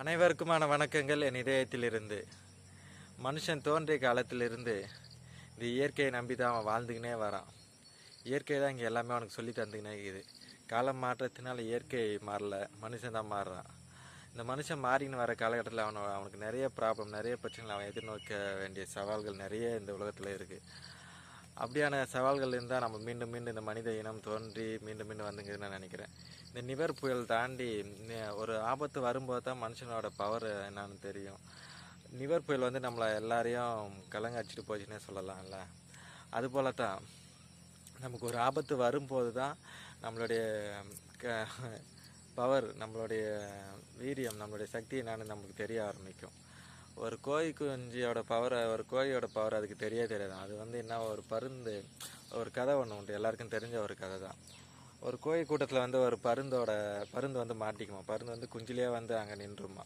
அனைவருக்குமான வணக்கங்கள். என் இதயத்திலிருந்து மனுஷன் தோன்றிய காலத்திலிருந்து இந்த இயற்கையை நம்பி தான் அவன் வாழ்ந்துக்கினே வரான். இயற்கை தான் இங்கே எல்லாமே அவனுக்கு சொல்லி தந்துக்கினே இருக்குது. காலம் மாற்றத்தினால இயற்கை மாறல மனுஷன் தான் மாறுறான். இந்த மனுஷன் மாறின்னு வர காலகட்டத்தில் அவனை அவனுக்கு நிறைய ப்ராப்ளம் நிறைய பிரச்சனைகள் அவன் எதிர்நோக்க வேண்டிய சவால்கள் நிறைய இந்த உலகத்தில் இருக்குது அப்படியான சவால்கள் இருந்தால் நம்ம மீண்டும் மீண்டும் இந்த மனித இனம் தோன்றி மீண்டும் மீண்டும் வந்துங்கன்னு நான் நினைக்கிறேன். இந்த நிவர் புயல் தாண்டி ஒரு ஆபத்து வரும்போது தான் மனுஷனோட பவர் என்னன்னு தெரியும். நிவர் புயல் வந்து நம்மளை எல்லாரையும் கலங்கடிச்சிட்டு போச்சுன்னே சொல்லலாம்ல. அதுபோல தான் நமக்கு ஒரு ஆபத்து வரும்போது தான் நம்மளுடைய க பவர் நம்மளுடைய வீரியம் நம்மளுடைய சக்தி என்னன்னு நமக்கு தெரிய ஆரம்பிக்கும். ஒரு கோழி குஞ்சியோட பவர் ஒரு கோழியோட பவர் அதுக்கு தெரிய தெரியாது. அது வந்து என்ன ஒரு பருந்து ஒரு கதை ஒன்று உண்டு. எல்லாருக்கும் தெரிஞ்ச ஒரு கதை தான் ஒரு கோழி கூட்டத்தில் வந்து ஒரு பருந்தோட பருந்து வந்து மாட்டிக்குமா பருந்து வந்து குஞ்சிலே வந்து அங்கே நின்றுமா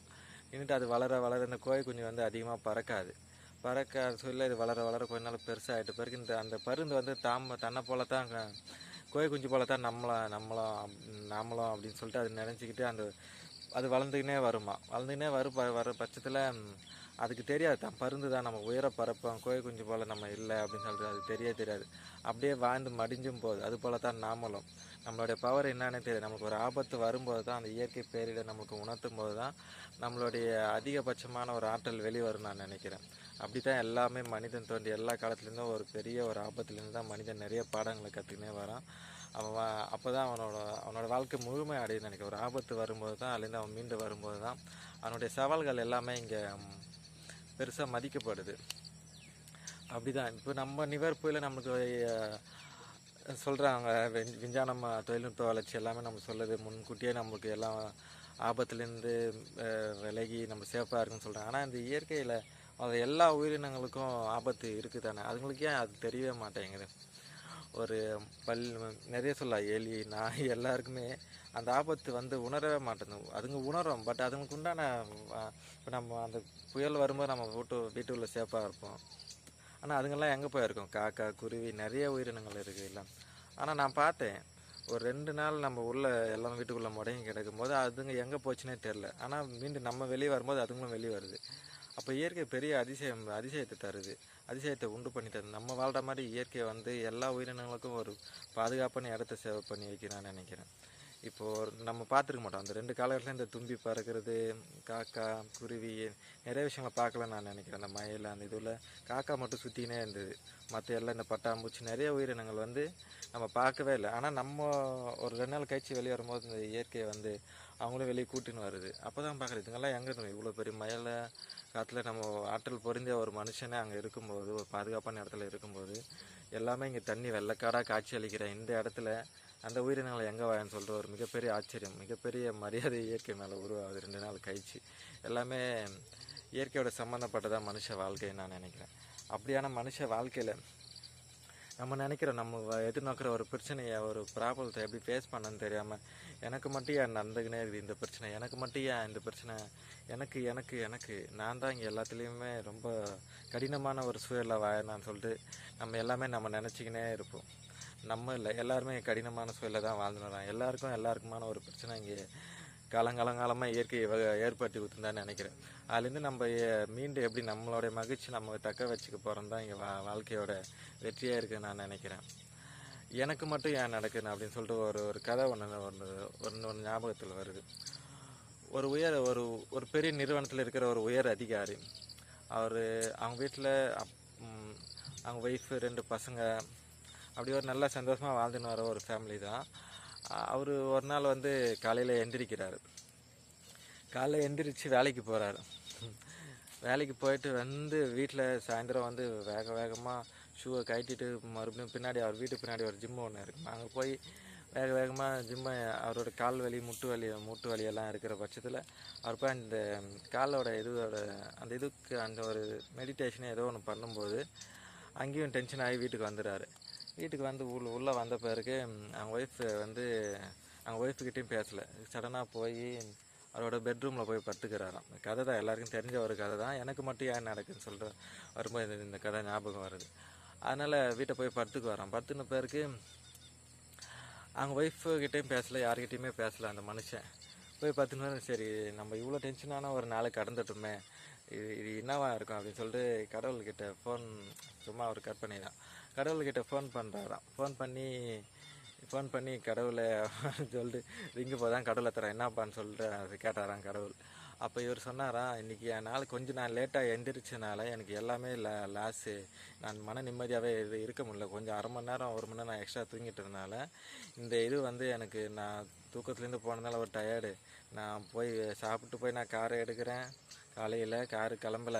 நின்றுட்டு அது வளர வளர இந்த கோழி குஞ்சு வந்து அதிகமாக பறக்காது. பறக்க சொல்ல இது வளர வளர கொஞ்ச நாள் பெருசாகிட்டு பிறகு இந்த அந்த பருந்து வந்து தாம தன்னை போல தான் கோழி குஞ்சு போல தான் நம்மளும் நம்மளும் நாமளும் அப்படின்னு சொல்லிட்டு அது நினச்சிக்கிட்டு அந்த அது வளர்ந்துக்கினே வருமா? வளர்ந்துக்கினே வரும் ப- வர பட்சத்தில் அதுக்கு தெரியாது. தான் பருந்து தான். நம்ம உயர பரப்போம். கோழி குஞ்சு போல் நம்ம இல்லை அப்படின்னு சொல்லிட்டு அது தெரிய தெரியாது. அப்படியே வாழ்ந்து மடிஞ்சும் போகுது அது போல தான் நாமளும். நம்மளுடைய பவர் என்னன்னு தெரியாது நமக்கு ஒரு ஆபத்து வரும்போது தான் அந்த இயற்கை பேரிடர் நமக்கு உணர்த்தும் போது தான் நம்மளுடைய அதிகபட்சமான ஒரு ஆற்றல் வெளிவரும் நான் நினைக்கிறேன். அப்படி தான் எல்லாமே மனிதன் தோன்றி எல்லா காலத்துலேருந்தும் ஒரு பெரிய ஒரு ஆபத்துலேருந்து தான் மனிதன் நிறைய பாடங்களை கற்றுக்கினே வரான். அவன் அப்போ தான் அவனோட அவனோட வாழ்க்கை முழுமை அடையுது நினைக்கிறேன். ஒரு ஆபத்து வரும்போது தான் அதுலேருந்து அவன் மீண்டு வரும்போது தான் அவனுடைய சவால்கள் எல்லாமே இங்கே பெருசாக மதிக்கப்படுது. அப்படிதான். இப்போ நம்ம நிவர் புயல நம்மளுக்கு சொல்கிறாங்க விஞ்ஞானம் தொழில்நுட்ப வளர்ச்சி எல்லாமே நம்ம சொல்லுது. முன்கூட்டியே நமக்கு எல்லாம் ஆபத்துலேருந்து விலகி நம்ம சேஃபாக இருக்குன்னு சொல்கிறாங்க ஆனால் இந்த இயற்கையில் அது எல்லா உயிரினங்களுக்கும் ஆபத்து இருக்குது தானே அதுங்களுக்கு ஏன் அது தெரியவே மாட்டேங்குது? ஒரு பல் நிறைய சொல்லலாம் எலி நாய் எல்லாருக்குமே அந்த ஆபத்து வந்து உணரவே மாட்டேங்குது. அதுங்க உணரும் பட் அதுங்களுக்கு உண்டான இப்போ நம்ம அந்த புயல் வரும்போது நம்ம வீட்டு வீட்டுக்குள்ளே சேஃபாக இருப்போம். ஆனால் அதுங்கெல்லாம் எங்கே போயிருக்கோம் காக்கா குருவி நிறைய உயிரினங்கள் இருக்குது எல்லாம் ஆனால் நான் பார்த்தேன் ஒரு ரெண்டு நாள் நம்ம உள்ள எல்லாம் வீட்டுக்குள்ளே முடங்கி கிடக்கும் போது அதுங்க எங்கே போச்சுன்னே தெரில ஆனால் மீண்டும் நம்ம வெளியே வரும்போது அதுங்களும் வெளியே வருது. அப்போ இயற்கை பெரிய அதிசயம் அதிசயத்தை தருது. அதிசயத்தை உண்டு பண்ணி நம்ம வாழ்கிற மாதிரி இயற்கையை வந்து எல்லா உயிரினங்களுக்கும் ஒரு பாதுகாப்பான இடத்த சேவை பண்ணி வைக்கிறான்னு நான் நினைக்கிறேன். இப்போது நம்ம பார்த்துருக்க மாட்டோம். அந்த ரெண்டு காலகட்டத்தில் இந்த தும்பி பறக்கிறது காக்கா குருவி நிறைய விஷயங்களை பார்க்கல நான் நினைக்கிறேன். அந்த மயில் அந்த இதில் காக்கா மட்டும் சுற்றினே இருந்தது. மற்ற எல்லாம் இந்த பட்டாம்பூச்சி நிறைய உயிரினங்கள் வந்து நம்ம பார்க்கவே இல்லை. ஆனால் நம்ம ஒரு ரெண்டு நாள் கழிச்சு வெளியே வரும்போது இந்த இயற்கையை வந்து அவங்களும் வெளியே கூட்டின்னு வருது. அப்போ தான் பார்க்குறது இதுங்கெல்லாம் எங்கே இருந்தோம் இவ்வளோ பெரிய மயில காற்றுல நம்ம ஆற்றல் பொருந்திய ஒரு மனுஷனே அங்கே இருக்கும்போது ஒரு பாதுகாப்பான இடத்துல இருக்கும்போது எல்லாமே இங்கே தண்ணி வெள்ளக்காடாக காட்சி அளிக்கிற இந்த இடத்துல அந்த உயிரினங்களை எங்கே வாயன்னு சொல்கிற ஒரு மிகப்பெரிய ஆச்சரியம் மிகப்பெரிய மரியாதை இயற்கை மேலே உருவாகுது ரெண்டு நாள் கழிச்சு. எல்லாமே இயற்கையோட சம்மந்தப்பட்டதாக மனுஷ வாழ்க்கைன்னு நான் நினைக்கிறேன். அப்படியான மனுஷ வாழ்க்கையில் நம்ம நினைக்கிறோம் நம்ம எதிர்நோக்கிற ஒரு பிரச்சனையை ஒரு ப்ராப்ளத்தை எப்படி ஃபேஸ் பண்ணன்னு தெரியாமல் எனக்கு மட்டும் ஏன் நடந்துக்கினே இருக்குது இந்த பிரச்சனை? எனக்கு மட்டும் ஏன் இந்த பிரச்சனை? எனக்கு எனக்கு எனக்கு. நான் தான் இங்கே எல்லாத்துலேயுமே ரொம்ப கடினமான ஒரு சூழலில் வாழணும்னு சொல்லிட்டு நம்ம எல்லாமே நம்ம நினச்சிக்கினே இருப்போம். நம்ம இல்லை எல்லாருமே கடினமான சூழலை தான் வாழ்ந்துன்னு வரோம் எல்லாருக்கும் எல்லாருக்குமான ஒரு பிரச்சனை இங்கே காலங்காலங்காலமாக இயற்கை வ- ஏற்படுத்தி கொடுத்துருந்தான்னு நினைக்கிறேன். அதுலேருந்து நம்ம மீண்டு மீண்டும் எப்படி நம்மளோட மகிழ்ச்சி நம்ம தக்க வச்சுக்க போகிறோம் தான் இங்கே வா வாழ்க்கையோட வெற்றியாக இருக்குன்னு நான் நினைக்கிறேன். எனக்கு மட்டும் ஏன் நடக்குது அப்படின்னு சொல்லிட்டு ஒரு ஒரு கதை ஒன்று ஒன்று ஒன்று ஒன்று ஞாபகத்தில் வருது. ஒரு உயர் ஒரு ஒரு பெரிய நிறுவனத்தில் இருக்கிற ஒரு உயர் அதிகாரி. அவர் அவங்க வீட்டில் அவங்க ஒய்ஃபு ரெண்டு பசங்க. அப்படி ஒரு நல்ல சந்தோஷமாக வாழ்ந்துன்னு வர ஒரு ஃபேமிலி தான். அவர் ஒரு நாள் வந்து காலையில் எந்திரிக்கிறார். காலைல எந்திரிச்சு வேலைக்கு போகிறாரு வேலைக்கு போயிட்டு வந்து வீட்டில் சாயந்தரம் வந்து வேக வேகமாக ஷூவை கட்டிட்டு மறுபடியும் பின்னாடி அவர் வீட்டு பின்னாடி ஒரு ஜிம்மு ஒன்று இருக்குது அங்கே போய் வேக வேகமாக ஜிம்மை அவரோட கால் வலி முட்டு வலி மூட்டு வலியெல்லாம் இருக்கிற பட்சத்தில் அவர் போய் அந்த காலோட இதோட அந்த இதுக்கு அந்த ஒரு மெடிடேஷன் ஏதோ ஒன்று பண்ணும்போது அங்கேயும் டென்ஷன் ஆகி வீட்டுக்கு வந்துடுறாரு. வீட்டுக்கு வந்து உள்ள உள்ளே வந்த பிறகு அவங்க ஒய்ஃப் வந்து அவங்க ஒய்ஃபுக்கிட்டையும் பேசலை. சடனாக போய் அவரோட பெட்ரூமில் போய் படுத்துக்கிறாராம். கதை தான் எல்லாருக்கும் தெரிஞ்ச ஒரு கதை தான். எனக்கு மட்டும் ஏன் நடக்குதுன்னு சொல்கிற வரும்போது இந்த- கதை ஞாபகம் வருது. அதனால் வீட்டை போய் படுத்துக்கு வரான் படுத்துன பிறகு அவங்க ஒய்ஃபு கிட்டேயும் பேசல பேசலை அந்த மனுஷன். போய் பார்த்துன்னு சரி நம்ம இவ்வளோ டென்ஷனான ஒரு நாள் கடந்துட்டோமே. இது இது என்னவா இருக்கும் அப்படின்னு சொல்லிட்டு கடவுள்கிட்ட ஃபோன் சும்மா அவர் கட் பண்ணிதான் கடவுள்கிட்ட ஃபோன் பண்ணுறாராம் ஃபோன் பண்ணி ஃபோன் பண்ணி கடவுளை சொல்லிட்டு ரிங்கு போதான் கடவுளை தரேன் என்னப்பான்னு சொல்லிட்டு அது கேட்டாராம் கடவுள். அப்போ இவர் சொன்னாரா இன்றைக்கி என் நாள் கொஞ்சம் நான் லேட்டாக எந்திரிச்சனால எனக்கு எல்லாமே லா லாஸு நான் மன நிம்மதியாகவே இது இருக்க முடியல. கொஞ்சம் அரை மணி நேரம் ஒரு மணி நேரம் நான் எக்ஸ்ட்ரா தூங்கிட்டதுனால இந்த இது வந்து எனக்கு நான் தூக்கத்துலேருந்து போனதால ஒரு டயர்டு நான் போய் சாப்பிட்டு போய் நான் காரை எடுக்கிறேன். காலையில் காரு கிளம்பல.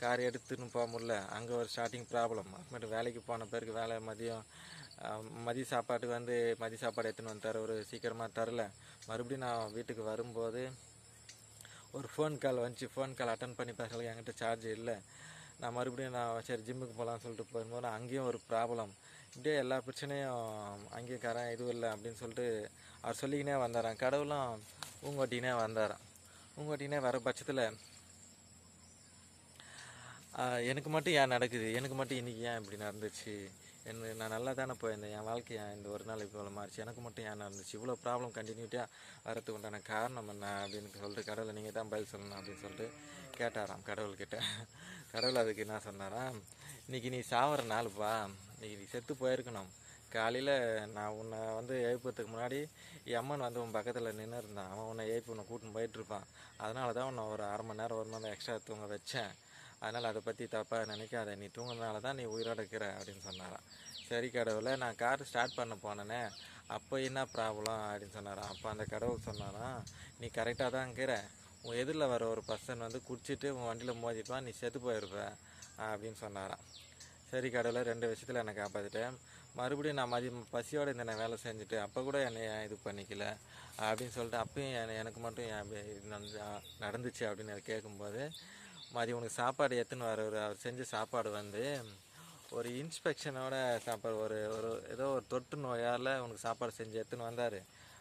கார் எடுத்துன்னு போக முடியல. அங்கே ஒரு ஸ்டார்டிங் ப்ராப்ளம் அப்புறமேட்டு வேலைக்கு போன பிறகு வேலை மதியம் மதிய சாப்பாட்டுக்கு வந்து மதிய சாப்பாடு எடுத்துன்னு வந்து தர ஒரு சீக்கிரமாக தரல. மறுபடியும் நான் வீட்டுக்கு வரும்போது ஒரு ஃபோன் கால் வந்துச்சு. ஃபோன் கால் அட்டன் பண்ணி பேசல என்கிட்ட சார்ஜ் இல்லை. நான் மறுபடியும் நான் சரி ஜிம்முக்கு போகலான்னு சொல்லிட்டு போகும்போது அங்கேயும் ஒரு ப்ராப்ளம் இப்படியே எல்லா பிரச்சனையும் அங்கேயும் கரேன் இதுவும் இல்லை அப்படின்னு சொல்லிட்டு அவர் சொல்லிக்கினே வந்தாரான் கடவுளும் ஊங்கோட்டினே வந்தாரான் ஊங்கோட்டினே வர பட்சத்தில் எனக்கு மட்டும் ஏன் நடக்குது? எனக்கு மட்டும் இன்றைக்கி ஏன் இப்படி நடந்துச்சு? என்ன நான் நல்லா தானே போயிருந்தேன் என் வாழ்க்கையை இந்த ஒரு நாள் இவ்வளோ மாறிச்சு. எனக்கு மட்டும் ஏன் நடந்துச்சு? இவ்வளோ ப்ராப்ளம் கண்டினியூட்டியாக வரதுக்கு உண்டான காரணம் என்ன அப்படின்னு சொல்லிட்டு கடவுளை நீங்கள் தான் பதில் சொல்லணும் அப்படின்னு சொல்லிட்டு கேட்டாராம் கடவுள்கிட்ட. கடவுள் அதுக்கு என்ன சொன்னாராம்? இன்றைக்கி நீ சாவர நாளுப்பா இன்றைக்கி நீ செத்து போயிருக்கணும். காலையில் நான் உன்னை வந்து எழுப்புறதுக்கு முன்னாடி என் அம்மன் வந்து உன் பக்கத்தில் நின்று இருந்தான் அவன் உன்னை எழுப்பி உன்னை கூட்டின்னு போயிட்டுருப்பான் அதனால தான் உன்னை ஒரு அரை மணி நேரம் ஒரு மணி நேரம் எக்ஸ்ட்ரா தூங்க வச்சேன். அதனால் அதை பற்றி தப்பாக நினைக்காத. நீ தூங்கினால தான் நீ உயிரோட இருக்கிற அப்படின்னு சொன்னாராம். சரி கடவுளை நான் கார் ஸ்டார்ட் பண்ண போனேனே. அப்போ என்ன ப்ராப்ளம் அப்படின்னு சொன்னாராம். அப்போ அந்த கடவுள் சொன்னாராம் நீ கரெக்டாக தான் இருக்கிற. உன் எதிரில் வர ஒரு பர்சன் வந்து குடிச்சிட்டு உன் வண்டியில் மோதிப்பான் நீ செத்து போயிருப்ப. அப்படின்னு சொன்னாராம். சரி கடவுளை ரெண்டு விஷயத்தில் என்னை காப்பாற்றிட்டேன் மறுபடியும் நான் மதியம் பசியோடு இந்த நான் வேலை செஞ்சுட்டு அப்போ கூட என்னை ஏன் இது பண்ணிக்கல? அப்படின்னு சொல்லிட்டு அப்பயும் எனக்கு மட்டும் ஏன் நடந்துச்சு அப்படின்னு கேட்கும்போது மதியம் உனக்கு சாப்பாடு எடுத்துன்னு வர அவர் செஞ்ச சாப்பாடு வந்து ஒரு இன்ஸ்பெக்ஷனோட சாப்பாடு ஒரு ஒரு ஏதோ ஒரு தொற்று நோயால் உனக்கு சாப்பாடு செஞ்சு எடுத்துன்னு வந்தார்.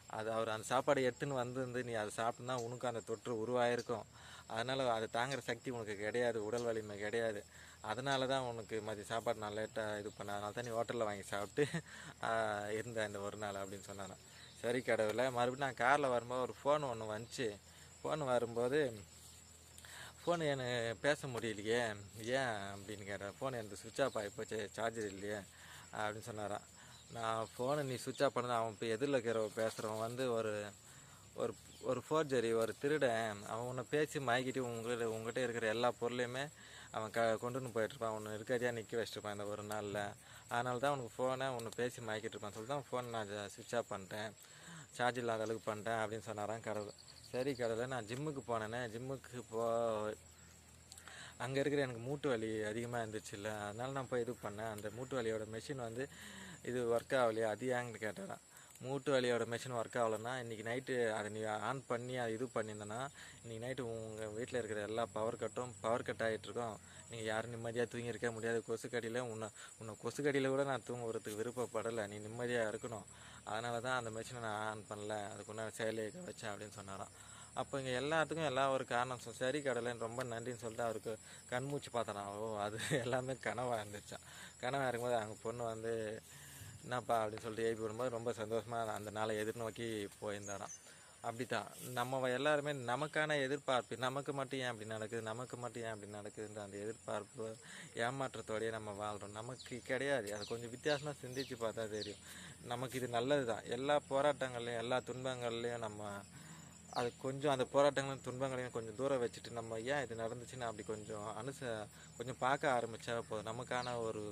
அது அவர் அந்த சாப்பாடு எடுத்துன்னு வந்து நீ அதை சாப்பிட்டுனா உனக்கு அந்த தொற்று உருவாயிருக்கும். அதனால் அதை தாங்குற சக்தி உனக்கு கிடையாது உடல் வலிமை கிடையாது. அதனால தான் உனக்கு மதிய சாப்பாடு நான் லேட்டாக இது பண்ண அதனால தான் நீ ஹோட்டலில் வாங்கி சாப்பிட்டு ஆஹ், இருந்த இந்த ஒரு நாள் அப்படின்னு சொன்னாராம். சரி கடவுளை மறுபடியும் நான் காரில் வரும்போது ஒரு ஃபோன் ஒன்று வந்துச்சு. ஃபோன் வரும்போது ஃபோன் எனக்கு பேச முடியலையே. ஏன் அப்படின்னு கேட்டேன் ஃபோன் எனக்கு சுவிட்ச் ஆஃப் ஆகி போச்சு சார்ஜர் இல்லையே அப்படின்னு சொன்னாரான் நான் ஃபோனை நீ சுவிட்ச் ஆஃப் பண்ணது அவன் இப்போ எதிரில் இருக்கிற பேசுகிறவன் வந்து ஒரு ஒரு ஒரு ஃபோர்ஜரி ஒரு திருடன். அவன் உன்னை பேசி மயக்கிட்டு உங்கள்கிட்ட உங்கள்கிட்ட இருக்கிற எல்லா பொருளையுமே அவன் க கொண்டுன்னு போயிட்டுருப்பான். உன்னை இருக்காதியாக நிற்க வச்சுருப்பான் இந்த ஒரு நாளில். அதனால தான் உனக்கு ஃபோனை உன்னை பேசி மயக்கிட்டு இருப்பான் சொல்லி தான் ஃபோன் நான் சுவிட்ச் ஆஃப் பண்ணிட்டேன். சார்ஜ் இல்லாத அளவுக்கு பண்ணிட்டேன் அப்படின்னு சொன்னாரான் கடவுள். சரி கடலை நான் ஜிம்முக்கு போனேனே ஜிம்முக்கு போ அங்கே இருக்கிற எனக்கு மூட்டு வலி அதிகமாக இருந்துச்சுல்ல அதனால நான் போய் இது பண்ணேன். அந்த மூட்டு வலியோட மெஷின் வந்து இது ஒர்க் ஆகலையா அது ஏங்கன்னு கேட்டேன் மூட்டு வலியோட மெஷின் ஒர்க் ஆகலைன்னா இன்றைக்கி நைட்டு அதை நீ ஆன் பண்ணி அது இது பண்ணியிருந்தேன்னா இன்றைக்கி நைட்டு உங்கள் வீட்டில் இருக்கிற எல்லா பவர் கட்டும் பவர் கட் ஆகிட்டுருக்கோம் நீங்கள் யாரும் நிம்மதியாக தூங்கியிருக்க முடியாது கொசுக்கடியில் உன்னை உன்னை கொசுக்கடியில் கூட நான் தூங்குறதுக்கு விருப்பப்படலை நீ நிம்மதியாக இருக்கணும். அதனால தான் அந்த மெஷினை நான் ஆன் பண்ணல. அதுக்குண்டான செயலியை வச்சேன் அப்படின்னு சொன்னாராம். அப்போ இங்கே எல்லாத்துக்கும் எல்லா ஒரு காரணம் சரி கடலைன்னு ரொம்ப நன்றின்னு சொல்லிட்டு அவருக்கு கண்மூச்சு பார்த்தனா ஓ அது எல்லாமே கனவாக இருந்துச்சான் கனவாக இருக்கும்போது அவங்க பொண்ணு வந்து என்னப்பா? அப்படின்னு சொல்லிட்டு எழுப்பி விடும்போது ரொம்ப சந்தோஷமாக அந்த நாளை எதிர்நோக்கி போயிருந்தாராம். அப்படிதான் நம்ம எல்லாருமே நமக்கான எதிர்பார்ப்பு நமக்கு மட்டும் ஏன் அப்படி நடக்குது நமக்கு மட்டும் ஏன் அப்படி நடக்குதுன்ற அந்த எதிர்பார்ப்பு ஏமாற்றத்தோடயே நம்ம வாழ்கிறோம் நமக்கு கிடையாது. அது கொஞ்சம் வித்தியாசமாக சிந்திச்சு பார்த்தா தெரியும். நமக்கு இது நல்லது தான் எல்லா போராட்டங்கள்லையும் எல்லா துன்பங்கள்லையும் நம்ம அது கொஞ்சம் அந்த போராட்டங்களையும் துன்பங்களையும் கொஞ்சம் தூரம் வச்சுட்டு நம்ம ஏன் இது நடந்துச்சுன்னு அப்படி கொஞ்சம் அனுச கொஞ்சம் பார்க்க ஆரம்பித்தா போதும். நமக்கான ஒரு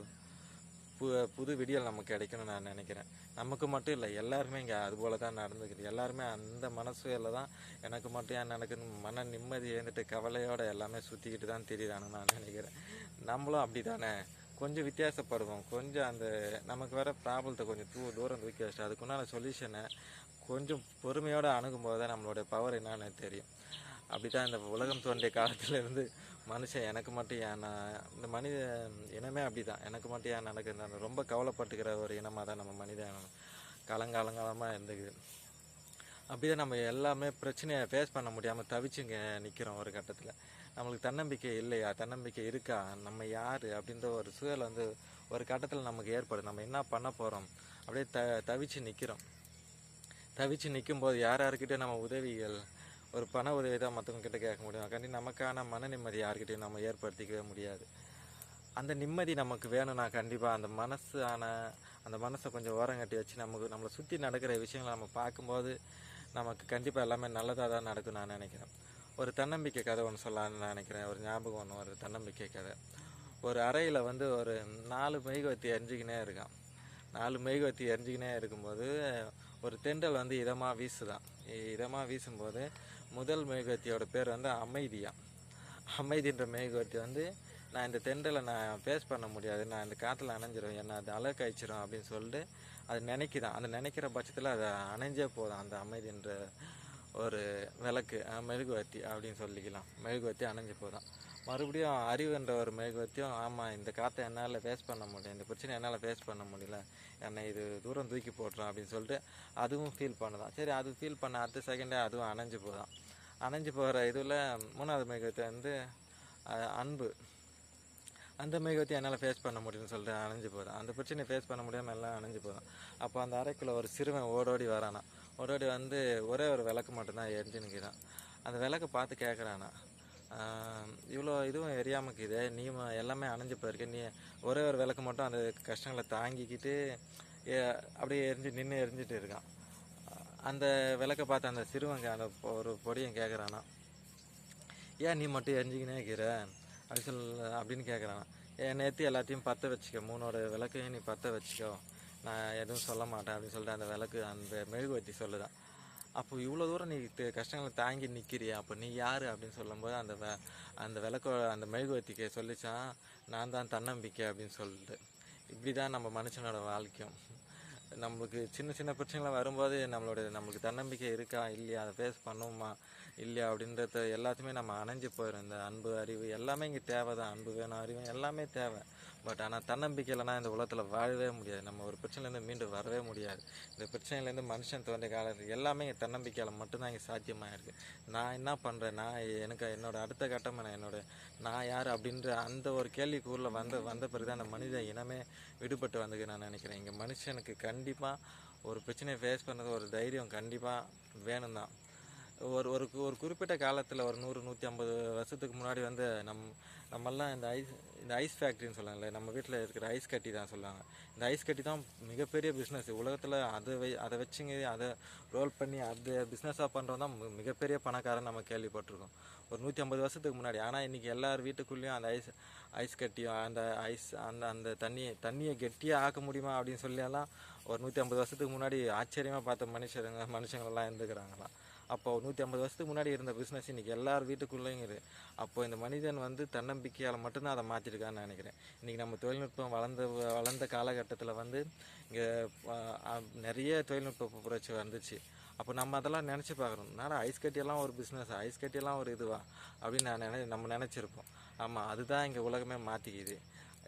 பு புது விடியல் நமக்கு கிடைக்கணும்னு நான் நினைக்கிறேன். நமக்கு மட்டும் இல்லை எல்லாருமே இங்கே அது போல தான் நடந்துக்குது. எல்லாருமே அந்த மனசுல தான் எனக்கு மட்டும் ஏன் நடக்குதுன்னு மன நிம்மதி எழுந்துட்டு கவலையோடு எல்லாமே சுற்றிக்கிட்டு தான் தெரியுதானு நான் நினைக்கிறேன். நம்மளும் அப்படி தானே கொஞ்சம் வித்தியாசப்படுவோம். கொஞ்சம் அந்த நமக்கு வர ப்ராப்ளத்தை கொஞ்சம் தூ தூரம் தூக்கி வச்சுட்டு அதுக்குண்டான சொல்யூஷனை கொஞ்சம் பொறுமையோடு அணுகும்போது தான் நம்மளோட பவர் என்னன்னு தெரியும். அப்படி தான் இந்த உலகம் தோன்றிய காலத்துல இருந்து மனுஷன் எனக்கு மட்டும் ஏன் இந்த மனித இனமே அப்படி தான் எனக்கு மட்டும் ஏன் நடக்குது ரொம்ப கவலைப்பட்டுக்கிற ஒரு இனமாக தான் நம்ம மனித இனம் காலங்காலங்காலமாக இருந்துக்குது தான் நம்ம எல்லாமே பிரச்சனையை ஃபேஸ் பண்ண முடியாமல் தவிச்சுங்க நிற்கிறோம் ஒரு கட்டத்தில். நம்மளுக்கு தன்னம்பிக்கை இல்லையா? தன்னம்பிக்கை இருக்கா? நம்ம யார்? அப்படின்ற ஒரு சூழல் வந்து ஒரு கட்டத்தில் நமக்கு ஏற்படும் நம்ம என்ன பண்ண போகிறோம் அப்படியே த தவிச்சு நிற்கிறோம் தவிச்சு நிற்கும்போது யார் யாருக்கிட்டே நம்ம உதவிகள் ஒரு பண உதவி தான் மற்றவங்க கிட்ட கேட்க முடியும். கண்டி நமக்கான மன நிம்மதி யார்கிட்டயும் நம்ம ஏற்படுத்திக்கவே முடியாது. அந்த நிம்மதி நமக்கு வேணும்னா கண்டிப்பாக அந்த மனசான அந்த மனசை கொஞ்சம் ஓரம் கட்டி வச்சு நமக்கு நம்மளை சுற்றி நடக்கிற விஷயங்களை நம்ம பார்க்கும்போது நமக்கு கண்டிப்பாக எல்லாமே நல்லதாக தான் நடக்கும் நான் நினைக்கிறேன். ஒரு தன்னம்பிக்கை கதை ஒன்று சொல்லலாம்னு நினைக்கிறேன். ஒரு ஞாபகம் ஒன்று ஒரு தன்னம்பிக்கை கதை. ஒரு அறையில் வந்து ஒரு நாலு மெழுகுவத்தி எரிஞ்சிக்கினே இருக்கான். நாலு மெழுகுவத்தி எரிஞ்சிக்கினே இருக்கும்போது ஒரு தென்றல் வந்து இதமாக வீசுதான். இதமாக வீசும்போது முதல் மெழுகுவர்த்தியோட பேர் வந்து அமைதியா. அமைதின்ற மெழுகுவர்த்தி வந்து நான் இந்த தென்றலை நான் ஃபேஸ் பண்ண முடியாது நான் இந்த காற்றுல அணைஞ்சிரும் என்ன அது அழகு அழிச்சிரும் அப்படின்னு சொல்லிட்டு அது நினைக்குதான். அந்த நினைக்கிற பட்சத்தில் அதை அணைஞ்சே போதும் அந்த அமைதின்ற ஒரு விளக்கு மெழுகுவர்த்தி அப்படின்னு சொல்லிக்கலாம். மெழுகுவர்த்தி அணைஞ்சு போதும். மறுபடியும் அறிவுன்ற ஒரு மெழுகுவர்த்தியும் ஆமாம் இந்த காற்றை என்னால் ஃபேஸ் பண்ண முடியும் இந்த பிரச்சனை என்னால் ஃபேஸ் பண்ண முடியல என்னை இது தூரம் தூக்கி போட்டுரும் அப்படின்னு சொல்லிட்டு அதுவும் ஃபீல் பண்ணுதான். சரி அது ஃபீல் பண்ண அடுத்த செகண்டே அதுவும் அணைஞ்சு போதான். அணைஞ்சு போகிற இதில் மூணாவது மேகத்தை வந்து அன்பு. அந்த மேகத்தை என்னால் ஃபேஸ் பண்ண முடியும்னு சொல்லிட்டு அணைஞ்சு போதும் அந்த பிரச்சனையை ஃபேஸ் பண்ண முடியாமல் எல்லாம் அணைஞ்சு போதான். அப்போ அந்த அறைக்குள்ளே ஒரு சிறுவன் ஓடோடி வரானா ஓடோடி வந்து ஒரே ஒரு விளக்கு மட்டும்தான் எரிஞ்சு நிற்கிறான் அந்த விளக்கு பார்த்து கேட்குறானா இவ்வளோ இதுவும் எரியாமல் இருக்குது. நீ எல்லாமே அணைஞ்சு போயிருக்க. நீ ஒரே ஒரு விளக்கு மட்டும் அந்த கஷ்டங்களை தாங்கிக்கிட்டு ஏ- அப்படியே எரிஞ்சு நின்று எரிஞ்சிட்டு இருக்கான். அந்த விளக்கை பார்த்து அந்த சிறுவங்க அந்த பொ- ஒரு பொடியும் கேட்குறானா ஏன் நீ மட்டும் எரிஞ்சிக்கினே இருக்கிற? அப்படி சொல் அப்படின்னு கேட்குறானா என் நேற்று எல்லாத்தையும் பற்ற வச்சுக்கோ. மூணோட விளக்கையும் நீ பற்ற வச்சுக்கோ. நான் எதுவும் சொல்ல மாட்டேன். அப்படின்னு சொல்லிட்டு அந்த விளக்கு அந்த மெழுகுவர்த்தி சொல்லுதான். அப்போ இவ்வளோ தூரம் நீ கஷ்டங்களை தாங்கி நிற்கிறியா அப்போ நீ யார் அப்படின்னு சொல்லும்போது அந்த வெ அந்த விளக்கோ அந்த மெழுகுவர்த்திக்கு சொல்லிச்சான் நான் தான் தன்னம்பிக்கை அப்படின்னு சொல்லிட்டு. இப்படி தான் நம்ம மனுஷனோட வாழ்க்கையும். நம்மளுக்கு சின்ன சின்ன பிரச்சனைகள் வரும்போது நம்மளுடைய நம்மளுக்கு தன்னம்பிக்கை இருக்கா இல்லையா அதை ஃபேஸ் பண்ணுவோமா இல்லையா அப்படின்றத எல்லாத்தையுமே நம்ம அணைஞ்சு போயிடும் இந்த அன்பு அறிவு எல்லாமே இங்கே தேவை தான் அன்பு வேணும் அறிவு எல்லாமே தேவை. பட் ஆனால் தன்னம்பிக்கை இந்த உலகத்தில் வாழவே முடியாது. நம்ம ஒரு பிரச்சனையிலேருந்து மீண்டும் வரவே முடியாது. இந்த பிரச்சனையிலேருந்து மனுஷன் தோன்றிய காலத்துக்கு எல்லாமே இங்கே தன்னம்பிக்கையால் மட்டும்தான் இங்கே சாத்தியமாக இருக்குது நான் என்ன பண்ணுறேன் நான் எனக்கு என்னோட அடுத்த கட்டம் நான் என்னோட நான் யார் அப்படின்ற அந்த ஒரு கேள்விக்குள்ள வந்த வந்த பிறகு தான் அந்த மனித இனமே விடுபட்டு வந்தது நான் நினைக்கிறேன். இங்கே மனுஷனுக்கு கண்டிப்பாக ஒரு பிரச்சனையை ஃபேஸ் பண்ணது ஒரு தைரியம் கண்டிப்பாக வேணும் தான் ஒரு ஒரு கு- ஒரு குறிப்பிட்ட காலத்தில் ஒரு நூறு நூற்றி ஐம்பது வருஷத்துக்கு முன்னாடி வந்து நம் நம்மெல்லாம் இந்த ஐஸ் இந்த ஐஸ் ஃபேக்ட்ரின்னு சொல்லுவாங்கல்ல நம்ம வீட்டில் இருக்கிற ஐஸ் கட்டி தான் சொல்லுவாங்க. இந்த ஐஸ் கட்டி தான் மிகப்பெரிய பிஸ்னஸ் உலகத்தில் அதை வை அதை வச்சுங்க அதை ரோல் பண்ணி அதை பிஸ்னஸாக பண்ணுறோம் தான் மிகப்பெரிய பணக்காரன் நம்ம கேள்விப்பட்டிருக்கோம். ஒரு நூற்றி ஐம்பது வருஷத்துக்கு முன்னாடி. ஆனால் இன்றைக்கி எல்லார் வீட்டுக்குள்ளேயும் அந்த ஐஸ் ஐஸ் கட்டியும் அந்த ஐஸ் அந்த அந்த தண்ணியை தண்ணியை கெட்டியாக ஆக்க முடியுமா அப்படின்னு சொல்லி எல்லாம் ஒரு நூற்றி ஐம்பது வருஷத்துக்கு முன்னாடி ஆச்சரியமாக பார்த்த மனுஷருங்க மனுஷங்களெல்லாம் இருந்துக்கிறாங்களாம். அப்போ நூற்றி ஐம்பது வருஷத்துக்கு முன்னாடி இருந்த பிஸ்னஸ் இன்றைக்கி எல்லார் வீட்டுக்குள்ளேயும் இருக்குது அப்போ இந்த மனிதன் வந்து தன்னம்பிக்கையால் மட்டும்தான் அதை மாற்றிருக்கான்னு நினைக்கிறேன். இன்றைக்கி நம்ம தொழில்நுட்பம் வளர்ந்த வளர்ந்த காலகட்டத்தில் வந்து இங்கே நிறைய தொழில்நுட்ப புரட்சி வந்துச்சு. அப்போ நம்ம அதெல்லாம் நினச்சி பார்க்குறோம் நான் ஐஸ் கட்டியெல்லாம் ஒரு பிஸ்னஸ் ஐஸ் கட்டியெல்லாம் ஒரு இதுவா? அப்படின்னு நான் நினை நம்ம நினச்சிருப்போம். ஆமாம் அதுதான் இங்கே உலகமே மாற்றிக்குது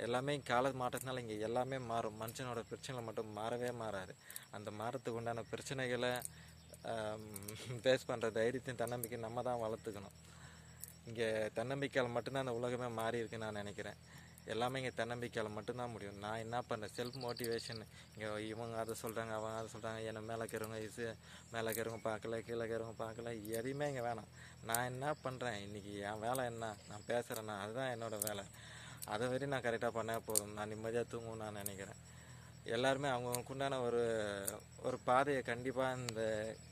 எல்லாமே கால மாற்றத்தினால இங்கே எல்லாமே மாறும். மனுஷனோட பிரச்சனைகள் மட்டும் மாறவே மாறாது. அந்த மாறத்துக்கு உண்டான பிரச்சனைகளை பேஸ் பண்ணுற தைரியத்தையும் தன்னம்பிக்கை நம்ம தான் வளர்த்துக்கணும். இங்கே தன்னம்பிக்கையால் மட்டும்தான் அந்த உலகமே மாறி இருக்குன்னு நான் நினைக்கிறேன். எல்லாமே இங்கே தன்னம்பிக்கையால் மட்டும்தான் முடியும். நான் என்ன பண்ணுறேன் செல்ஃப் மோட்டிவேஷன் இங்கே இவங்க அதை சொல்கிறாங்க அவங்க அதை சொல்கிறாங்க என்னை மேலே இருக்கிறவங்க இசு மேலே இருக்கிறவங்க பார்க்கல கீழே இருக்கிறவங்க பார்க்கல எதையுமே இங்கே வேணாம். நான் என்ன பண்ணுறேன் இன்றைக்கி என் வேலை என்ன? நான் பேசுகிறேன்னா அதுதான் என்னோடய வேலை. அதை வரையும் நான் கரெக்டாக பண்ணால் போதும். நான் நிம்மதியாக தூங்கும் நான் நினைக்கிறேன். எல்லாருமே அவங்கவுங்களுக்கு உண்டான ஒரு ஒரு பாதையை கண்டிப்பாக இந்த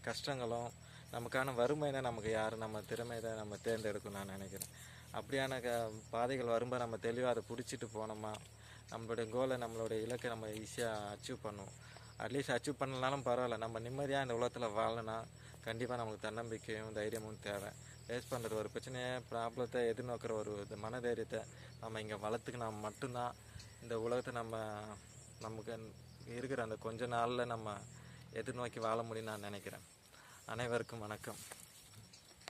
கஷ்டங்களும் நமக்கான வறுமையினை நமக்கு யார் நம்ம திறமை தான் நம்ம தேர்ந்தெடுக்கும் நான் நினைக்கிறேன். அப்படியான க பாதைகள் வரும்போது நம்ம தெளிவாக அதை பிடிச்சிட்டு போனோமா நம்மளுடைய கோலை நம்மளுடைய இலக்கை நம்ம ஈஸியாக அச்சீவ் பண்ணுவோம். அட்லீஸ்ட் அச்சீவ் பண்ணலனாலும் பரவாயில்ல. நம்ம நிம்மதியாக இந்த உலகத்தில் வாழணும்னா கண்டிப்பாக நமக்கு தன்னம்பிக்கையும் தைரியமும் தேவை. ஃபேஸ் பண்ணுறது ஒரு பிரச்சனையை ப்ராப்ளத்தை எதிர்நோக்கிற ஒரு மன மனதைரியத்தை நம்ம இங்கே வளர்த்துக்கினா மட்டும்தான் இந்த உலகத்தை நம்ம நமக்கு இருக்கிற அந்த கொஞ்ச நாளில் நம்ம எதிர்நோக்கி வாழ முடியும்னு நான் நினைக்கிறேன். அனைவருக்கும் வணக்கம்.